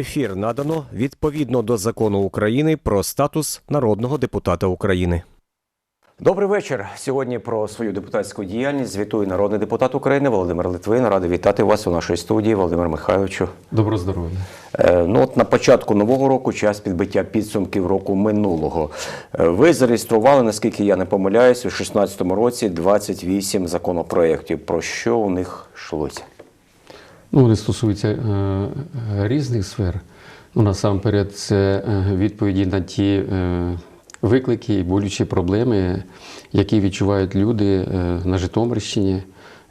Ефір надано відповідно до закону України про статус народного депутата України. Добрий вечір. Сьогодні про свою депутатську діяльність звітує народний депутат України Володимир Литвин. Радий вітати вас у нашій студії, Володимир Михайловичу. Добро здоров'я. Е, Ну от на початку нового року час підбиття підсумків року минулого. Е, Ви зареєстрували, наскільки я не помиляюсь, у 2016 році 28 законопроєктів. Про що у них йшлося? Ну, вони стосуються е, е, різних сфер. Ну, насамперед, це е, відповіді на ті виклики і болючі проблеми, які відчувають люди на Житомирщині,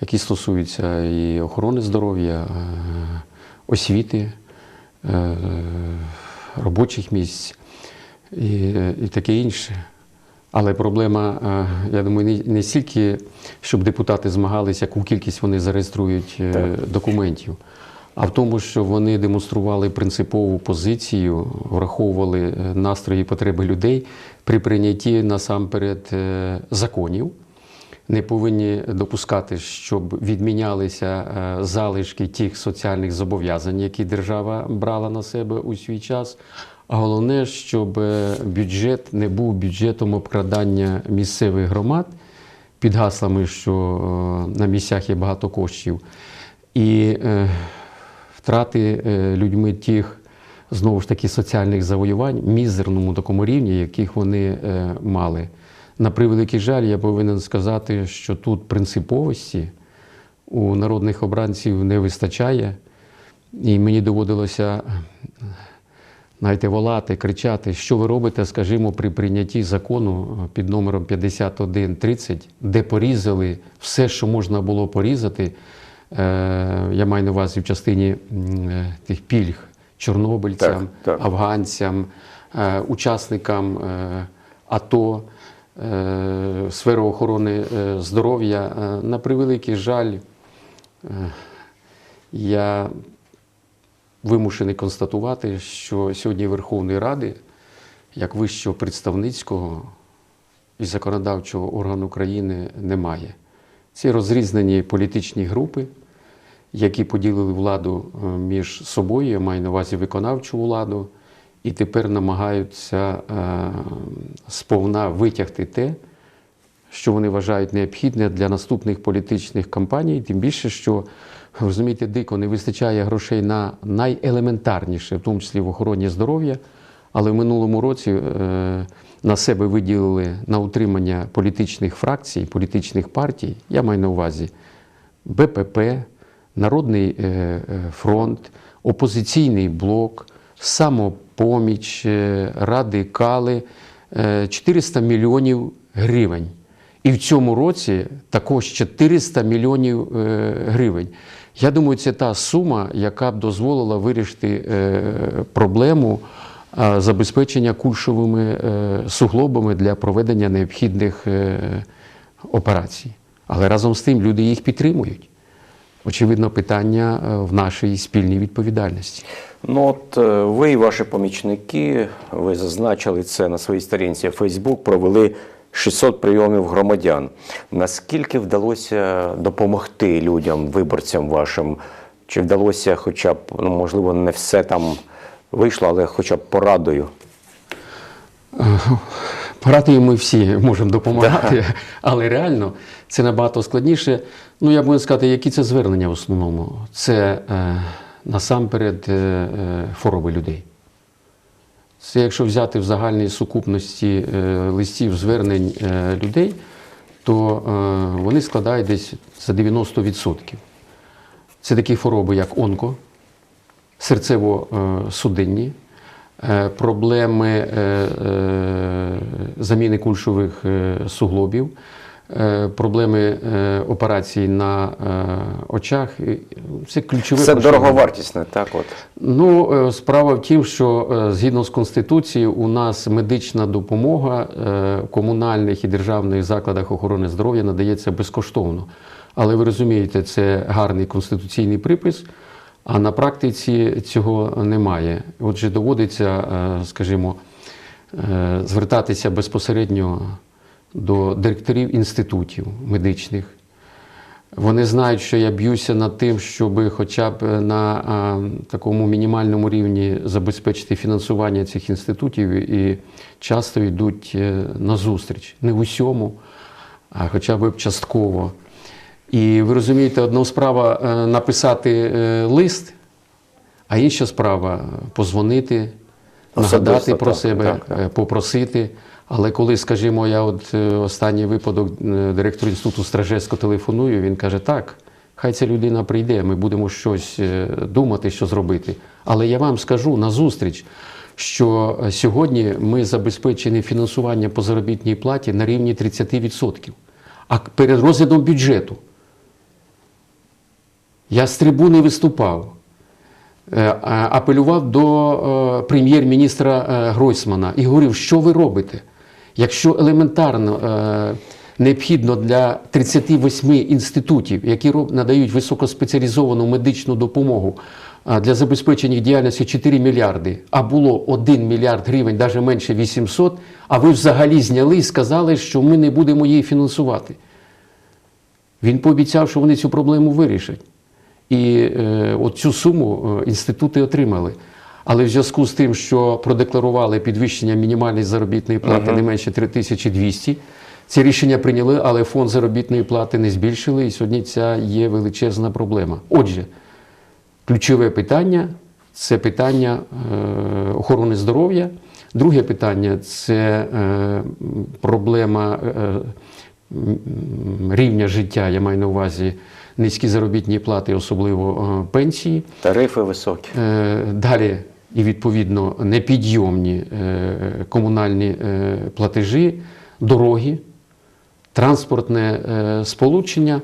які стосуються і охорони здоров'я, освіти, робочих місць і, і таке інше. Але проблема, е, я думаю, не- не стільки, щоб депутати змагалися, яку кількість вони зареєструють е, документів, а в тому, що вони демонстрували принципову позицію, враховували е, настрої і потреби людей при прийнятті насамперед законів. Не повинні допускати, щоб відмінялися залишки тих соціальних зобов'язань, які держава брала на себе у свій час. А головне, щоб е, бюджет не був бюджетом обкрадання місцевих громад під гаслами, що е, на місцях є багато коштів, і е, втрати людьми тих знову ж таки соціальних завоювань мізерному такому рівні, яких вони мали. На превеликий жаль, я повинен сказати, що тут принциповості у народних обранців не вистачає, і мені доводилося знаєте, волати, кричати, що ви робите, скажімо, при прийнятті закону е, під номером 5130, де порізали все, що можна було порізати. Е, Я маю на увазі в частині е, тих пільг чорнобильцям, Так, так. афганцям, учасникам АТО, сферу охорони здоров'я. На превеликий жаль, я вимушений констатувати, що сьогодні Верховної Ради, як вищого представницького і законодавчого органу країни, немає. Ці розрізнені політичні групи, які поділили владу е, між собою, я маю на увазі виконавчу владу, і тепер намагаються е, сповна витягти те, що вони вважають необхідне для наступних політичних кампаній, тим більше, що розумієте, дико не вистачає грошей на найелементарніше, в тому числі в охороні здоров'я. Але в минулому році е, на себе виділили на утримання політичних фракцій, політичних партій. Я маю на увазі БПП, Народний е, е, фронт, опозиційний блок, самопоміч, радикали е, 400 мільйонів гривень. І в цьому році також 400 мільйонів е, гривень. Я думаю, це та сума, яка б дозволила вирішити е, проблему забезпечення кульшовими е, суглобами для проведення необхідних операцій. Але разом з тим люди їх підтримують. Очевидно, питання в нашій спільній відповідальності. Ну от ви і ваші помічники, ви зазначили це на своїй сторінці Facebook, провели 600 прийомів громадян. Наскільки вдалося допомогти людям, виборцям вашим? Чи вдалося хоча б, ну можливо, не все там вийшло, але хоча б порадою? Порадою ми всі можемо допомагати, але реально це набагато складніше. Ну, я можу сказати, які це звернення в основному. Це е, насамперед е, е, хвороби людей. Це якщо взяти в загальній сукупності е, листів звернень е, людей, то е, вони складають десь за 90%. Це такі хвороби, як онко, серцево-судинні, проблеми заміни кульшових суглобів, проблеми е, операцій на е, очах. Це ключове Це дороговартісне, так от. Ну, е, справа в тім, що е, згідно з Конституцією, у нас медична допомога е, в комунальних і державних закладах охорони здоров'я надається безкоштовно. Але ви розумієте, це гарний конституційний припис, а на практиці цього немає. Отже, доводиться, е, скажімо, е, звертатися безпосередньо до директорів інститутів медичних, Вони знають, що я б'юся над тим, щоб хоча б на а, такому мінімальному рівні забезпечити фінансування цих інститутів і часто йдуть е, на зустріч. Не в усьому, а хоча б частково. І ви розумієте, одна справа е, написати е, лист, а інша справа позвонити, Особисто, нагадати про так, себе, так, так. е, попросити. Але коли, скажімо, я от е, останній випадок е, директору інституту Стражевсько телефоную, він каже: так, хай ця людина прийде, ми будемо щось е, думати, що зробити. Але я вам скажу на зустріч, що сьогодні ми забезпечені фінансування по заробітній платі на рівні 30%. А перед розглядом бюджету я з трибуни виступав. Апелював до прем'єр-міністра Гройсмана і говорив, що ви робите? Якщо елементарно е, необхідно для 38 інститутів, які надають високоспеціалізовану медичну допомогу для забезпечення діяльності 4 мільярди, а було 1 мільярд гривень, навіть менше 800, а ви взагалі зняли і сказали, що ми не будемо її фінансувати. Він пообіцяв, що вони цю проблему вирішать. І е, от цю суму е, інститути отримали. Але в зв'язку з тим, що продекларували підвищення мінімальної заробітної плати не менше 3200, ці рішення прийняли, але фонд заробітної плати не збільшили, і сьогодні ця є величезна проблема. Отже, ключове питання це питання е, охорони здоров'я. Друге питання це е, проблема е, рівня життя, я маю на увазі низькі заробітні плати, особливо е, пенсії. Тарифи високі. Е, Далі і відповідно непідйомні е, комунальні платежі, дороги, транспортне сполучення.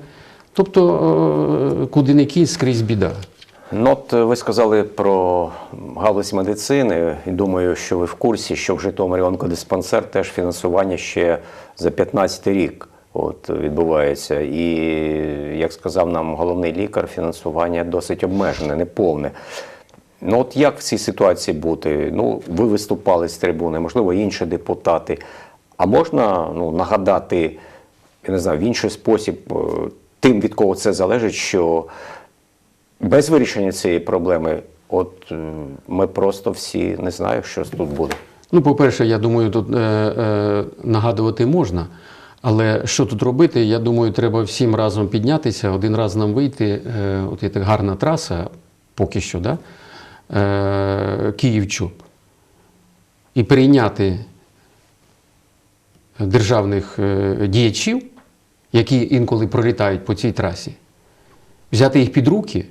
Тобто, куди не кінь, скрізь біда. Ну, от ви сказали про галузь медицини, і думаю, що ви в курсі, що в Житомирі онкодиспансер теж фінансування ще за 15 рік от, відбувається. І, як сказав нам головний лікар, фінансування досить обмежене, неповне. Ну, от як в цій ситуації бути? Ну, ви виступали з трибуни, можливо, інші депутати. А можна ну, нагадати, я не знаю, в інший спосіб е, тим, від кого це залежить, що без вирішення цієї проблеми, от е, ми просто всі не знаю, що тут буде. Ну, по-перше, я думаю, тут е, е, нагадувати можна. Але що тут робити? Я думаю, треба всім разом піднятися, один раз нам вийти. Е, от є така гарна траса, поки що, да? е, Київ-Чоп. І прийняти державних е, діячів, які інколи пролітають по цій трасі, взяти їх під руки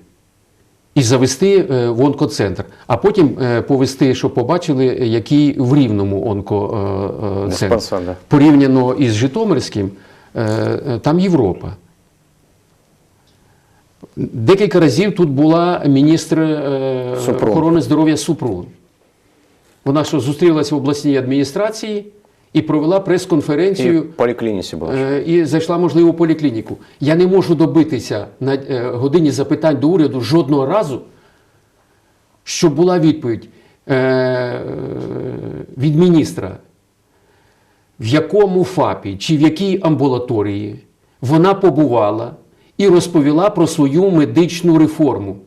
і завести е, в онкоцентр, а потім е, повести, щоб побачили, який в рівному онкоцентр. Порівняно із Житомирським, е, е, там Європа. Декілька разів тут була міністр е, Супрун. охорони здоров'я Супрун. Вона що зустрілася в обласній адміністрації і провела прес-конференцію. в поліклініці було. Е, і зайшла, можливо, в поліклініку. Я не можу добитися на е, годині запитань до уряду жодного разу, щоб була відповідь е, від міністра, в якому ФАПі чи в якій амбулаторії вона побувала і розповіла про свою медичну реформу.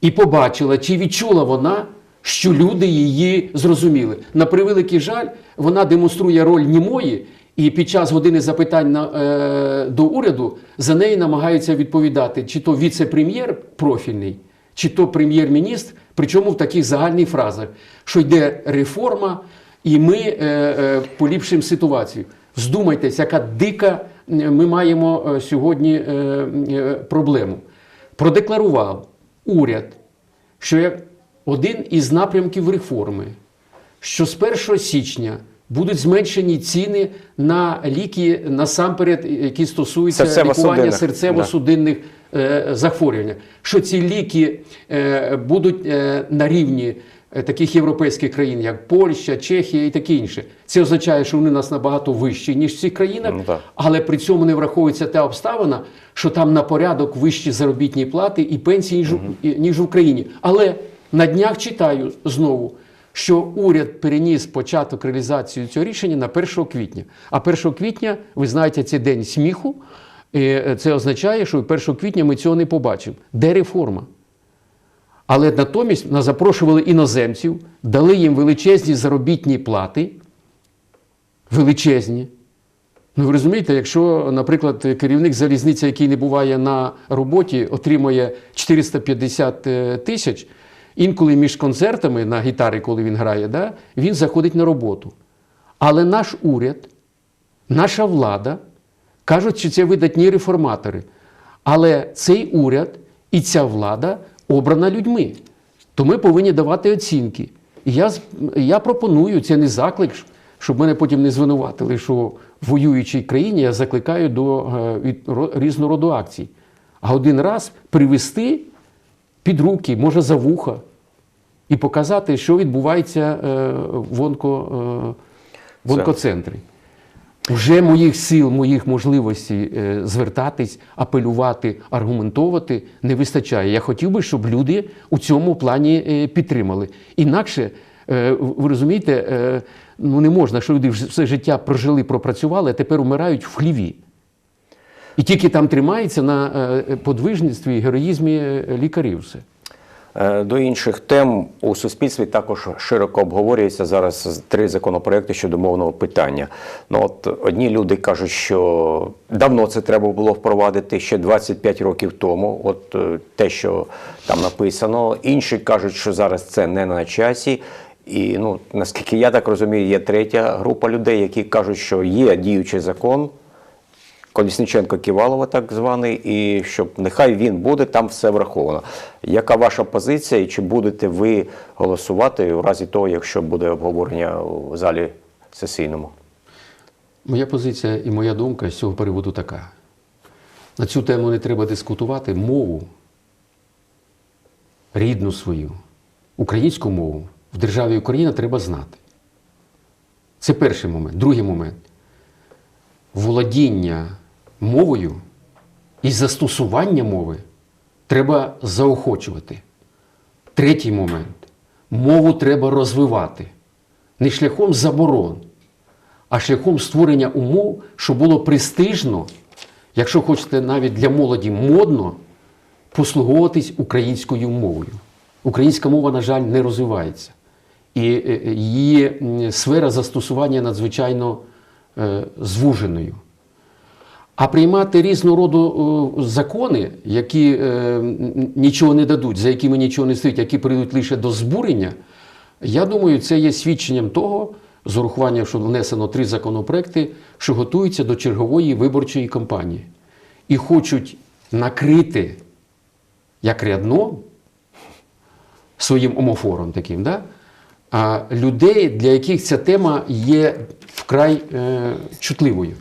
І побачила, чи відчула вона, що люди її зрозуміли. На превеликий жаль, вона демонструє роль німої, і під час години запитань на, е, до уряду за неї намагаються відповідати, чи то віце-прем'єр профільний, чи то прем'єр-міністр, причому в таких загальних фразах, що йде реформа, і ми е, е, поліпшимо ситуацію. Вздумайтесь, яка дика ми маємо е, сьогодні е, е, проблему. Продекларував уряд, що як один із напрямків реформи, що з 1 січня будуть зменшені ціни на ліки насамперед, які стосуються лікування Серцево-судинних, серцево-судинних е, захворювань, що ці ліки е, будуть е, на рівні таких європейських країн, як Польща, Чехія і таке інше. Це означає, що вони у нас набагато вищі, ніж в цих країнах, Ну, але при цьому не враховується та обставина, що там на порядок вищі заробітні плати і пенсії, ніж, у- і- ніж в Україні. Але на днях читаю знову, що уряд переніс початок реалізації цього рішення на 1 квітня. А 1 квітня, ви знаєте, це день сміху. І це означає, що 1 квітня ми цього не побачимо. Де реформа? Але натомість нас запрошували іноземців, дали їм величезні заробітні плати. Величезні. Ну, ви розумієте, якщо, наприклад, керівник залізниці, який не буває на роботі, отримує 450 е, тисяч, інколи між концертами на гітарі, коли він грає, да, він заходить на роботу. Але наш уряд, наша влада кажуть, що це видатні реформатори. Але цей уряд і ця влада обрана людьми. То ми повинні давати оцінки. І я, я пропоную, це не заклик, щоб мене потім не звинуватили, що в воюючій країні я закликаю до е, різного роду акцій. А один раз привести під руки, може за вуха, і показати, що відбувається е, в, онко, е, в онкоцентрі. Уже моїх сил, моїх можливостей е, звертатись, апелювати, аргументовувати не вистачає. Я хотів би, щоб люди у цьому плані підтримали. Інакше, ви розумієте, ну не можна, що люди вже все життя прожили, пропрацювали, а тепер умирають в хліві. І тільки там тримається на е, подвижництві і героїзмі е, лікарів все. Е, До інших тем у суспільстві також широко обговорюється зараз три законопроекти щодо мовного питання. Ну от одні люди кажуть, що давно це треба було впровадити ще 25 років тому. От те, що там написано. Інші кажуть, що зараз це не на часі. І ну наскільки я так розумію, є третя група людей, які кажуть, що є діючий закон. Колісниченко Ківалова, так званий, і щоб нехай він буде, там все враховано. Яка ваша позиція, і чи будете ви голосувати у разі того, якщо буде обговорення у залі сесійному? Моя позиція і моя думка з цього приводу така. На цю тему не треба дискутувати. Мову, рідну свою, українську мову в державі Україна треба знати. Це перший момент. Другий момент. Володіння мовою і застосування мови треба заохочувати. Третій момент. Мову треба розвивати. Не шляхом заборон, а шляхом створення умов, щоб було престижно, якщо хочете навіть для молоді модно, послуговуватись українською мовою. Українська мова, на жаль, не розвивається. І е, е, її сфера застосування надзвичайно е, звуженою. А приймати різного роду е, закони, які е, нічого не дадуть, за якими нічого не стоїть, які прийдуть лише до збурення, я думаю, це є свідченням того, з урахуванням, що внесено три законопроекти, що готуються до чергової виборчої кампанії. І хочуть накрити як рядно своїм омофором таким, да? а людей, для яких ця тема є вкрай е, чутливою.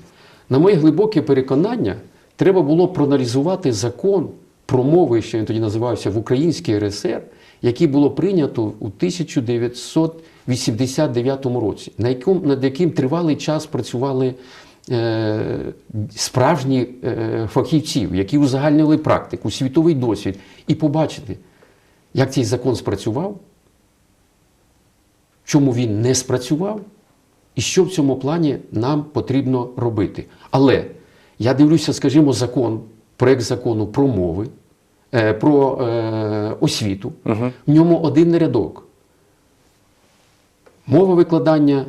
На моє глибоке переконання, треба було проаналізувати закон про мови, що він тоді називався в Українській РСР, який було прийнято у 1989 році, на якому, над яким тривалий час працювали е, справжні е, фахівці, які узагальнили практику, світовий досвід, і побачити, як цей закон спрацював, чому він не спрацював, і що в цьому плані нам потрібно робити. Але я дивлюся, скажімо, закон, проект закону про мови, е, про е, освіту. В ньому один рядок. Мова викладання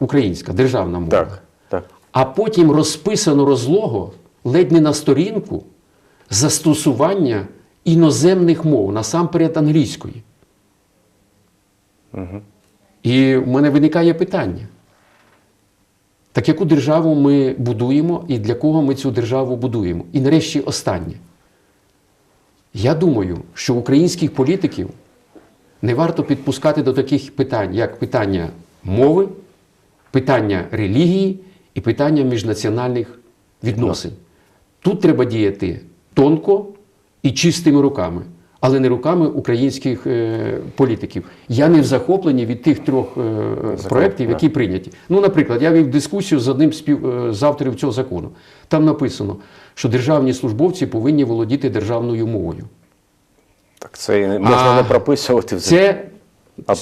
українська, державна мова. Так, так. А потім розписано розлого ледь не на сторінку застосування іноземних мов, насамперед англійської. І в мене виникає питання. Так яку державу ми будуємо і для кого ми цю державу будуємо? І нарешті останнє. Я думаю, що українських політиків не варто підпускати до таких питань, як питання мови, питання релігії і питання міжнаціональних відносин. Тут треба діяти тонко і чистими руками, але не руками українських е, політиків. Я не в захопленні від тих трьох е, проєктів, да. які прийняті. Ну, наприклад, я вів дискусію з одним е, з авторів цього закону. Там написано, що державні службовці повинні володіти державною мовою. Так це можна А, не прописувати. Це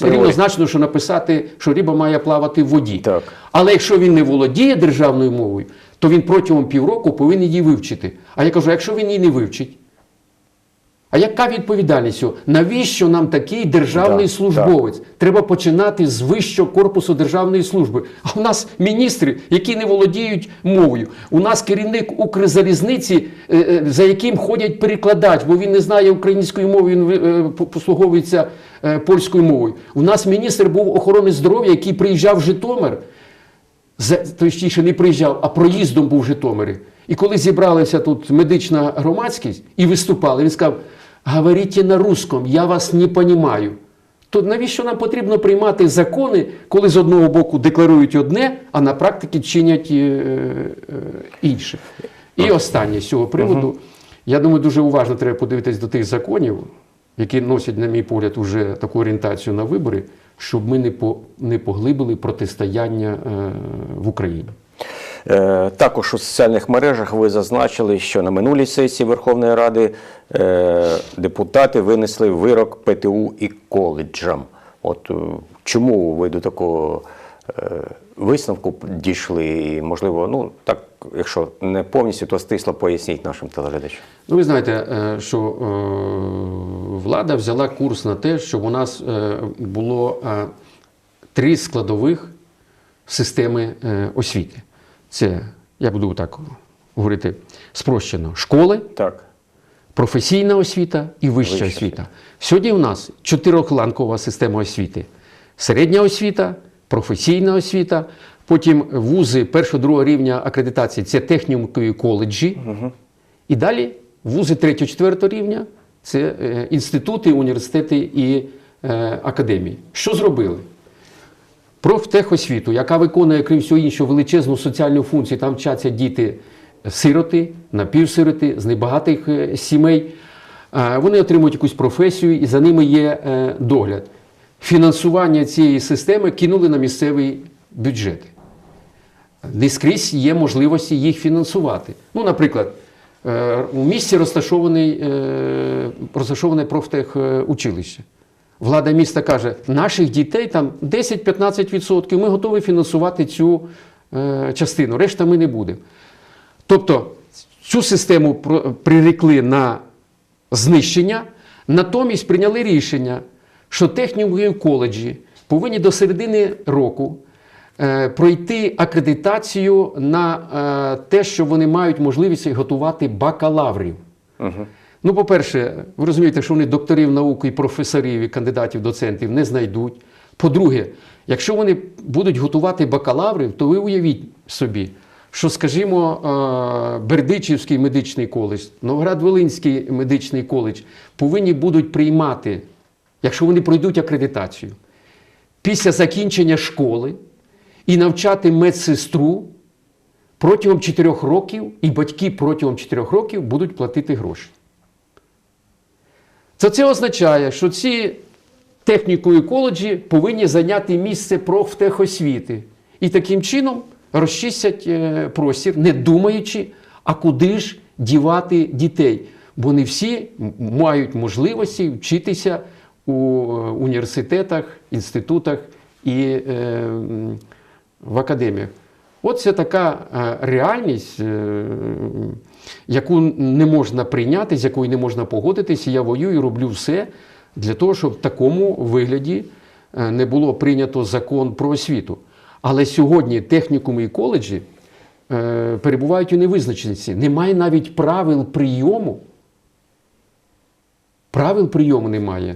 рівнозначно, що написати, що риба має плавати в воді. Так. Але якщо він не володіє державною мовою, то він протягом півроку повинен її вивчити. А я кажу, якщо він її не вивчить? А яка відповідальність? Навіщо нам такий державний Да, службовець? Треба починати з вищого корпусу державної служби. А у нас міністри, які не володіють мовою. У нас керівник Укрзалізниці, е, е, за яким ходять перекладач, бо він не знає української мови, він е, послуговується польською мовою. У нас міністр був охорони здоров'я, який приїжджав в Житомир. Точніше не приїжджав, а проїздом був в Житомирі. І коли зібралася тут медична громадськість і виступали, він сказав: говоріть на русском, я вас не розумію. То навіщо нам потрібно приймати закони, коли з одного боку декларують одне, а на практиці чинять е, е, інше? І останнє з цього приводу. Я думаю, дуже уважно треба подивитись до тих законів, які носять, на мій погляд, уже таку орієнтацію на вибори, щоб ми не, по, не поглибили протистояння е, в Україні. Е, Також у соціальних мережах ви зазначили, що на минулій сесії Верховної Ради е, депутати винесли вирок ПТУ і коледжам. От е, чому ви до такого висновку дійшли? І, можливо, ну так, якщо не повністю, то стисло поясніть нашим телеглядачам. Ну, ви знаєте, що влада взяла курс на те, щоб у нас було три складових системи освіти. Це, я буду так говорити спрощено, школи, Так. професійна освіта і вища Вища освіта. Сьогодні у нас чотирьохланкова система освіти: середня освіта, професійна освіта, потім вузи першого другого рівня акредитації це технікумі коледжі. І далі вузи третього, четвертого рівня це е, інститути, університети і е, академії. Що зробили? Профтехосвіту, яка виконує, крім всього іншого, величезну соціальну функцію, там вчаться діти сироти, напівсироти, з небагатих е, сімей. Е, Вони отримують якусь професію і за ними є е, догляд. Фінансування цієї системи кинули на місцевий бюджет. Не скрізь є можливості їх фінансувати. Ну, наприклад, у місті розташоване профтехучилище. Влада міста каже, наших дітей там 10-15%, ми готові фінансувати цю е, частину, решта ми не будемо. Тобто цю систему прирекли на знищення, натомість прийняли рішення, що технікуми коледжі повинні до середини року е, пройти акредитацію на е, те, що вони мають можливість готувати бакалаврів. Ну, по-перше, ви розумієте, що вони докторів наук і професорів, і кандидатів доцентів не знайдуть. По-друге, якщо вони будуть готувати бакалаврів, то ви уявіть собі, що, скажімо, е, Бердичівський медичний коледж, Новоград-Волинський медичний коледж повинні будуть приймати, якщо вони пройдуть акредитацію, після закінчення школи і навчати медсестру протягом 4 років, і батьки протягом 4 років будуть платити гроші. Це це означає, що ці техніку і коледжі повинні зайняти місце профтехосвіти. І таким чином розчистять е, простір, не думаючи, а куди ж дівати дітей. Бо не всі мають можливості вчитися у е, університетах, інститутах і е, в академіях. От це така е, реальність, яку не можна прийняти, з якою не можна погодитись. І я воюю і роблю все для того, щоб в такому вигляді е, не було прийнято закон про освіту. Але сьогодні технікуми і коледжі е, перебувають у невизначеності. Немає навіть правил прийому. Правил прийому немає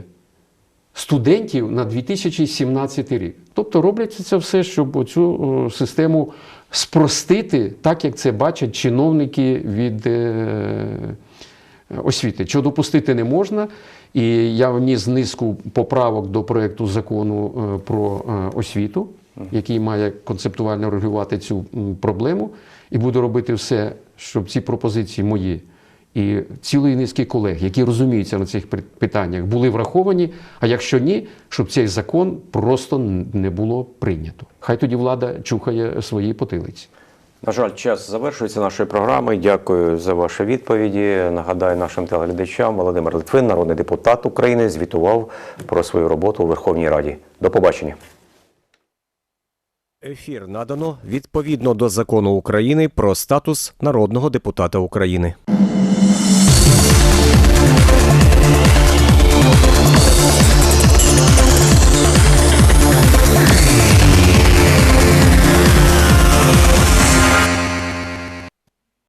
студентів на 2017 рік. Тобто робляться це все, щоб цю систему спростити, так як це бачать чиновники від е, освіти. Чого допустити не можна. І я вніс низку поправок до проєкту закону е, про е, освіту, який має концептуально регулювати цю проблему, і буду робити все, щоб ці пропозиції мої і цілої низки колег, які розуміються на цих пи- питаннях, були враховані. А якщо ні, щоб цей закон просто не було прийнято. Хай тоді влада чухає свої потилиці. На жаль, час завершується нашої програми. Дякую за ваші відповіді. Нагадаю нашим телеглядачам, Володимир Литвин, народний депутат України, звітував про свою роботу у Верховній Раді. До побачення. Ефір надано відповідно до закону України про статус народного депутата України.